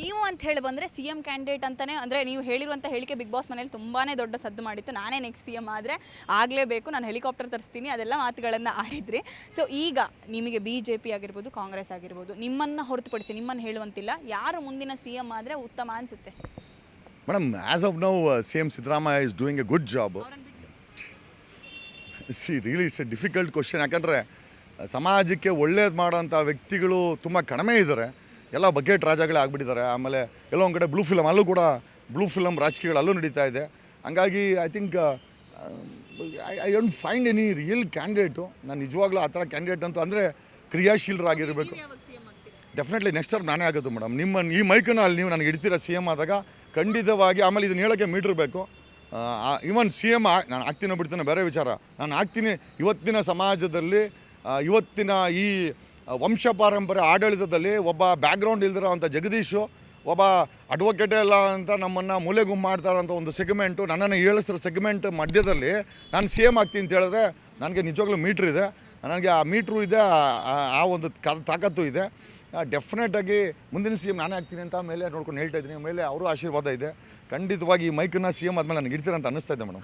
ನೀವು ಅಂತ ಹೇಳಿ ಬಂದರೆ ಸಿ ಎಂ ಕ್ಯಾಂಡಿಡೇಟ್ ಅಂತಲೇ ಅಂದರೆ ನೀವು ಹೇಳಿರುವಂಥ ಹೇಳಿಕೆ ಬಿಗ್ ಬಾಸ್ ಮನೇಲಿ ತುಂಬಾ ದೊಡ್ಡ ಸದ್ದು ಮಾಡಿತ್ತು. ನಾನೇ ನೆಕ್ಸ್ಟ್ ಸಿ ಎಂ ಆದರೆ ಆಗಲೇಬೇಕು ನಾನು ಹೆಲಿಕಾಪ್ಟರ್ ತರಿಸ್ತೀನಿ ಅದೆಲ್ಲ ಮಾತುಗಳನ್ನು ಆಡಿದ್ರಿ. ಸೊ ಈಗ ನಿಮಗೆ ಬಿ ಜೆ ಪಿ ಆಗಿರ್ಬೋದು ಕಾಂಗ್ರೆಸ್ ಆಗಿರ್ಬೋದು ನಿಮ್ಮನ್ನು ಹೊರತುಪಡಿಸಿ ನಿಮ್ಮನ್ನು ಹೇಳುವಂತಿಲ್ಲ ಯಾರು ಮುಂದಿನ ಸಿ ಎಂ ಆದರೆ ಉತ್ತಮ ಅನಿಸುತ್ತೆ? Madam as of now C M Siddaramaiah is doing a good job see really it's a difficult question ಯಾಕಂದರೆ ಸಮಾಜಕ್ಕೆ ಒಳ್ಳೇದು ಮಾಡೋಂಥ ವ್ಯಕ್ತಿಗಳು ತುಂಬ ಕಡಿಮೆ ಇದ್ದಾರೆ ಎಲ್ಲ ಬಕೆಟ್ ರಾಜಗಳೇ ಆಗಿಬಿಟ್ಟಿದ್ದಾರೆ. ಆಮೇಲೆ ಎಲ್ಲೋ ಒಂದು ಕಡೆ ಬ್ಲೂ ಫಿಲಮ್ ಅಲ್ಲೂ ಕೂಡ ಬ್ಲೂ ಫಿಲಮ್ ರಾಜಕೀಯಗಳು ಅಲ್ಲೂ ನಡೀತಾ ಇದೆ. ಹಂಗಾಗಿ I think I I don't find any real candidate ನಾನು ನಿಜವಾಗ್ಲೂ ಆ ಥರ ಕ್ಯಾಂಡಿಡೇಟ್ ಅಂತೂ ಅಂದರೆ ಕ್ರಿಯಾಶೀಲರಾಗಿರಬೇಕು. ಡೆಫಿನೆಟ್ಲಿ ನೆಕ್ಸ್ಟ್ ಟರ್ಮ್ ನಾನೇ ಆಗೋದು ಮೇಡಮ್ ನಿಮ್ಮ ಈ ಮೈಕನ್ನು ಅಲ್ಲಿ ನೀವು ನನಗೆ ಇಡ್ತೀರ ಸಿ ಎಂ ಆದಾಗ? ಖಂಡಿತವಾಗಿ ಆಮೇಲೆ ಇದನ್ನ ಹೇಳೋಕ್ಕೆ ಮೀಟ್ರ್ ಬೇಕು. ಇವನ್ ಸಿ ಎಂ ನಾನು ಆಗ್ತೀನೋ ಬಿಡ್ತೀನೋ ಬೇರೆ ವಿಚಾರ. ನಾನು ಆಗ್ತೀನಿ ಇವತ್ತಿನ ಸಮಾಜದಲ್ಲಿ ಇವತ್ತಿನ ಈ ವಂಶ ಪಾರಂಪರ್ಯ ಆಡಳಿತದಲ್ಲಿ ಒಬ್ಬ ಬ್ಯಾಕ್ಗ್ರೌಂಡ್ ಇಲ್ದಿರೋ ಅಂಥ ಜಗದೀಶು, ಒಬ್ಬ ಅಡ್ವೊಕೇಟೇ ಇಲ್ಲ ಅಂತ ನಮ್ಮನ್ನು ಮೂಲೆಗುಮ್ ಮಾಡ್ತಾರಂಥ ಒಂದು ಸೆಗ್ಮೆಂಟು ನನ್ನನ್ನು ಏಳಿಸಿರೋ ಸೆಗ್ಮೆಂಟ್ ಮಧ್ಯದಲ್ಲಿ ನಾನು ಸಿ ಎಂ ಆಗ್ತೀನಿ ಅಂತ ಹೇಳಿದ್ರೆ ನನಗೆ ನಿಜವಾಗ್ಲೂ ಮೀಟ್ರ್ ಇದೆ. ನನಗೆ ಆ ಮೀಟ್ರು ಇದೆ, ಆ- ಒಂದು ತಾಕತ್ತು ಇದೆ. ಡೆಫಿನೆಟಾಗಿ ಮುಂದಿನ ಸಿ ಎಂ ನಾನೇ ಆಗ್ತೀನಿ ಅಂತ ಮೇಲೆ ನೋಡ್ಕೊಂಡು ಹೇಳ್ತಾ ಇದ್ದೀನಿ. ಮೇಲೆ ಅವರು ಆಶೀರ್ವಾದ ಇದೆ. ಖಂಡಿತವಾಗಿ ಈ ಮೈಕನ್ನ ಸಿ ಎಂ ಆದಮೇಲೆ ನನಗೆ ಇಡ್ತೀರ ಅಂತ ಅನ್ನಿಸ್ತಾ ಇದೆ ಮೇಡಮ್